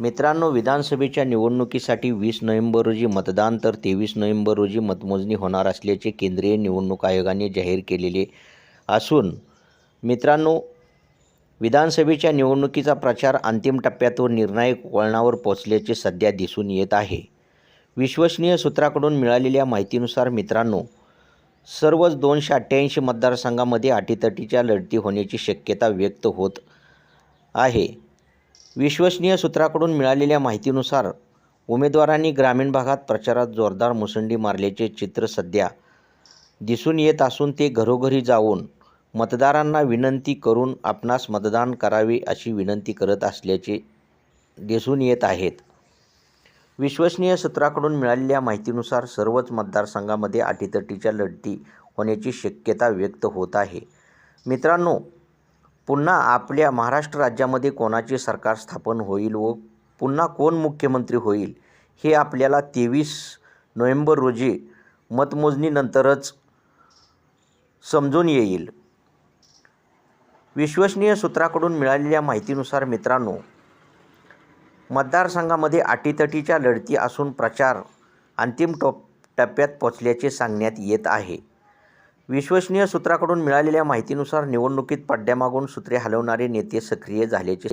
मित्रांनो विधानसभेच्या निवडणुकीसाठी वीस नोव्हेंबर रोजी मतदान तर तेवीस नोव्हेंबर रोजी मतमोजणी होणार असल्याचे केंद्रीय निवडणूक आयोगाने जाहीर केलेले असून मित्रांनो विधानसभेच्या निवडणुकीचा प्रचार अंतिम टप्प्यात व निर्णायक वळणावर पोचल्याचे सध्या दिसून येत आहे. विश्वसनीय सूत्राकडून मिळालेल्या माहितीनुसार मित्रांनो सर्वच दोनशे अठ्ठ्याऐंशी मतदारसंघामध्ये अटीतटीच्या लढती होण्याची शक्यता व्यक्त होत आहे. विश्वसनीय सूत्राकडून मिळालेल्या माहितीनुसार उमेदवारांनी ग्रामीण भागात प्रचारात जोरदार मुसंडी मारल्याचे चित्र सध्या दिसून येत असून ते घरोघरी जाऊन मतदारांना विनंती करून आपणास मतदान करावे अशी विनंती करत असल्याचे दिसून येत आहेत. विश्वसनीय सूत्राकडून मिळालेल्या माहितीनुसार सर्वच मतदारसंघामध्ये अटीतटीच्या लढती होण्याची शक्यता व्यक्त होत आहे. मित्रांनो पुन्हा आपल्या महाराष्ट्र राज्यामध्ये कोणाचे सरकार स्थापन होईल व पुन्हा कोण मुख्यमंत्री होईल हे आपल्याला तेवीस नोव्हेंबर रोजी मतमोजणीनंतरच समजून येईल. विश्वसनीय सूत्राकडून मिळालेल्या माहितीनुसार मित्रांनो मतदारसंघामध्ये अटीतटीच्या लढती असून प्रचार अंतिम टोप टप्प्यात पोचल्याचे सांगण्यात येत आहे. विश्वसनीय सूत्राकडून मिळालेल्या माहितीनुसार निवडणुकीत पड्ड्यामागून सूत्रे हलवणारे नेते सक्रिय झाल्याचे